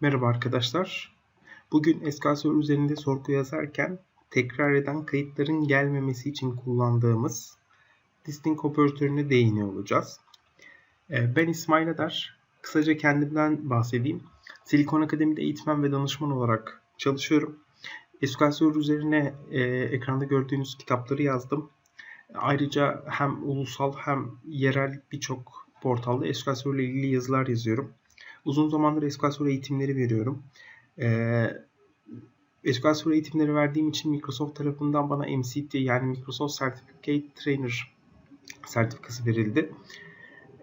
Merhaba arkadaşlar. Bugün SQL üzerinde sorgu yazarken tekrar eden kayıtların gelmemesi için kullandığımız distinct operatörüne değiniyor olacağız. Ee, Ben İsmail Eder. Kısaca kendimden bahsedeyim. Silikon Akademi'de eğitmen ve danışman olarak çalışıyorum. SQL üzerine e, ekranda gördüğünüz kitapları yazdım. Ayrıca hem ulusal hem yerel birçok portalda ile ilgili yazılar yazıyorum. Uzun zamandır SQL eğitimleri veriyorum. Ee, SQL eğitimleri verdiğim için Microsoft tarafından bana MCT yani Microsoft Certificate Trainer sertifikası verildi.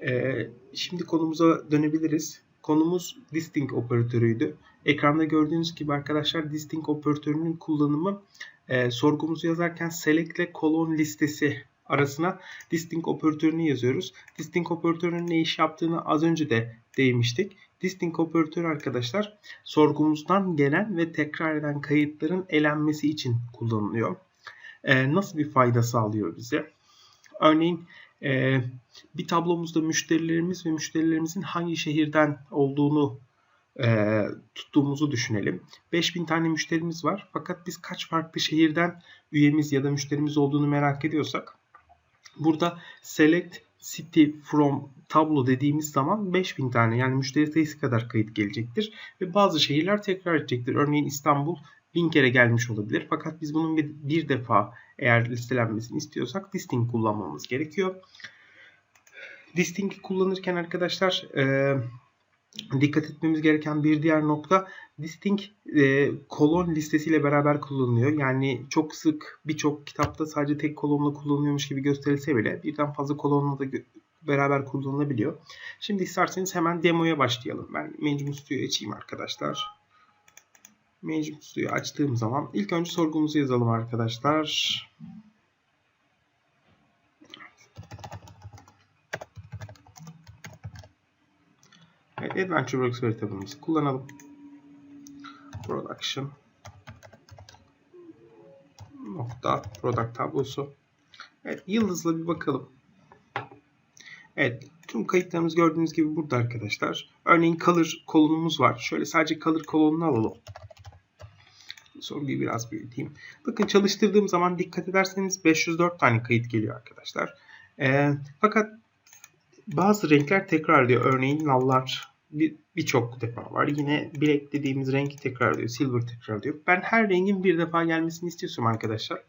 Ee, şimdi konumuza dönebiliriz. Konumuz distinct operatörüydü. Ekranda gördüğünüz gibi arkadaşlar distinct operatörünün kullanımı e, sorgumuzu yazarken select ile kolon listesi arasına distinct operatörünü yazıyoruz. Distinct operatörünün ne iş yaptığını az önce de değinmiştik. Distinct operatör arkadaşlar sorgumuzdan gelen ve tekrar eden kayıtların elenmesi için kullanılıyor. Ee, nasıl bir fayda sağlıyor bize? Örneğin e, bir tablomuzda müşterilerimiz ve müşterilerimizin hangi şehirden olduğunu e, tuttuğumuzu düşünelim. 5000 tane müşterimiz var fakat biz kaç farklı şehirden üyemiz ya da müşterimiz olduğunu merak ediyorsak burada select city from tablo dediğimiz zaman 5000 tane yani müşteri sayısı kadar kayıt gelecektir. Ve bazı şehirler tekrar edecektir. Örneğin İstanbul 1000 kere gelmiş olabilir. Fakat biz bunun bir, bir defa eğer listelenmesini istiyorsak distinct kullanmamız gerekiyor. Distinct kullanırken arkadaşlar e, dikkat etmemiz gereken bir diğer nokta distinct e, kolon listesiyle beraber kullanılıyor. Yani çok sık birçok kitapta sadece tek kolonla kullanılıyormuş gibi gösterilse bile birden fazla kolonla da beraber kullanılabiliyor. Şimdi isterseniz hemen demoya başlayalım. Ben Management Studio'yu açayım arkadaşlar. Management Studio'yu açtığım zaman ilk önce sorgumuzu yazalım arkadaşlar. Evet, AdventureWorks veri tabanımızı kullanalım. Production nokta product tablosu. Evet, yıldızla bir bakalım. Evet, tüm kayıtlarımız gördüğünüz gibi burada arkadaşlar. Örneğin color kolonumuz var. Şöyle sadece color kolonunu alalım. Sorguyu biraz büyüteyim. Bakın çalıştırdığım zaman dikkat ederseniz 504 tane kayıt geliyor arkadaşlar. Ee, fakat bazı renkler tekrar ediyor. Örneğin nallar birçok bir defa var. Yine black dediğimiz renk tekrar ediyor. Silver tekrar ediyor. Ben her rengin bir defa gelmesini istiyorsam arkadaşlar.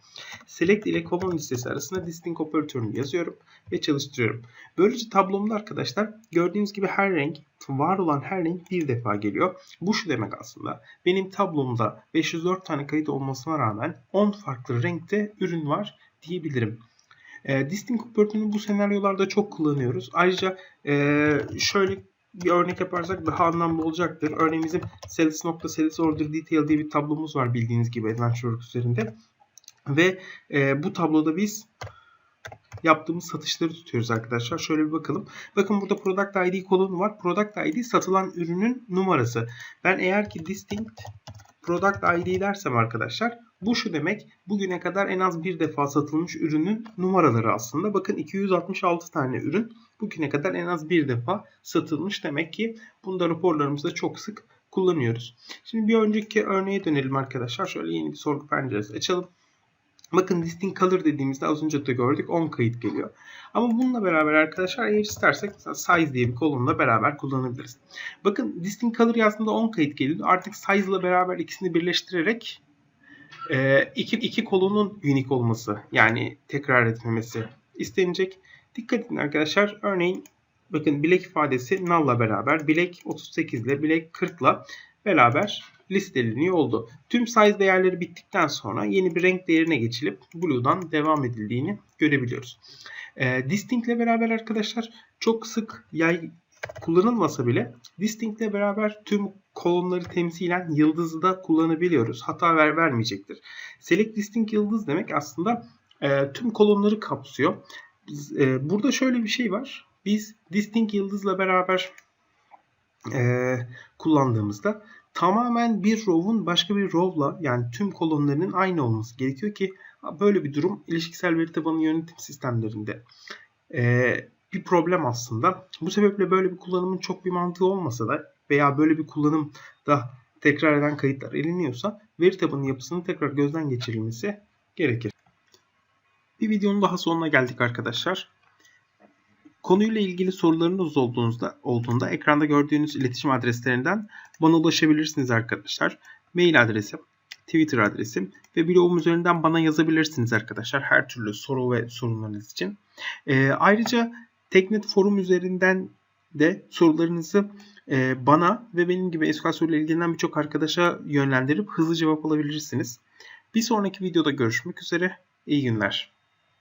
Select ile kolon listesi arasında distinct operatörünü yazıyorum ve çalıştırıyorum. Böylece tablomda arkadaşlar gördüğünüz gibi her renk var olan her renk bir defa geliyor. Bu şu demek aslında. Benim tablomda 504 tane kayıt olmasına rağmen 10 farklı renkte ürün var diyebilirim. E, distinct operatörünü bu senaryolarda çok kullanıyoruz. Ayrıca e, şöyle bir örnek yaparsak daha anlamlı olacaktır. Örneğin bizim order detail diye bir tablomuz var bildiğiniz gibi AdventureWorks üzerinde. Ve e, bu tabloda biz yaptığımız satışları tutuyoruz arkadaşlar. Şöyle bir bakalım. Bakın burada Product ID kolonu var. Product ID satılan ürünün numarası. Ben eğer ki distinct Product ID dersem arkadaşlar bu şu demek bugüne kadar en az bir defa satılmış ürünün numaraları aslında. Bakın 266 tane ürün bugüne kadar en az bir defa satılmış. Demek ki bunu da raporlarımızda çok sık kullanıyoruz. Şimdi bir önceki örneğe dönelim arkadaşlar. Şöyle yeni bir sorgu penceresi açalım. Bakın distinct color dediğimizde az önce de gördük 10 kayıt geliyor. Ama bununla beraber arkadaşlar eğer istersek size diye bir kolonla beraber kullanabiliriz. Bakın distinct color yazdığında 10 kayıt geliyor. Artık size ile beraber ikisini birleştirerek e, iki, iki kolonun unique olması yani tekrar etmemesi istenecek. Dikkat edin arkadaşlar. Örneğin bakın bilek ifadesi null'la beraber bilek 38 ile bilek 40 ile beraber listeleniyor oldu. Tüm size değerleri bittikten sonra yeni bir renk değerine geçilip blue'dan devam edildiğini görebiliyoruz. E, distinct ile beraber arkadaşlar çok sık yay kullanılmasa bile distinct ile beraber tüm kolonları temsilen yıldızı da kullanabiliyoruz. Hata ver vermeyecektir. Select distinct yıldız demek aslında e, tüm kolonları kapsıyor. E, burada şöyle bir şey var. Biz distinct yıldızla beraber e, kullandığımızda tamamen bir row'un başka bir row'la yani tüm kolonlarının aynı olması gerekiyor ki böyle bir durum ilişkisel veri tabanı yönetim sistemlerinde e, bir problem aslında. Bu sebeple böyle bir kullanımın çok bir mantığı olmasa da veya böyle bir kullanımda tekrar eden kayıtlar eliniyorsa veri tabanı yapısının tekrar gözden geçirilmesi gerekir. Bir videonun daha sonuna geldik arkadaşlar. Konuyla ilgili sorularınız olduğunuzda, olduğunda ekranda gördüğünüz iletişim adreslerinden bana ulaşabilirsiniz arkadaşlar. Mail adresim, Twitter adresim ve blogum üzerinden bana yazabilirsiniz arkadaşlar her türlü soru ve sorunlarınız için. Ee, ayrıca Teknet forum üzerinden de sorularınızı e, bana ve benim gibi SQL soruyla ilgilenen birçok arkadaşa yönlendirip hızlı cevap alabilirsiniz. Bir sonraki videoda görüşmek üzere. İyi günler.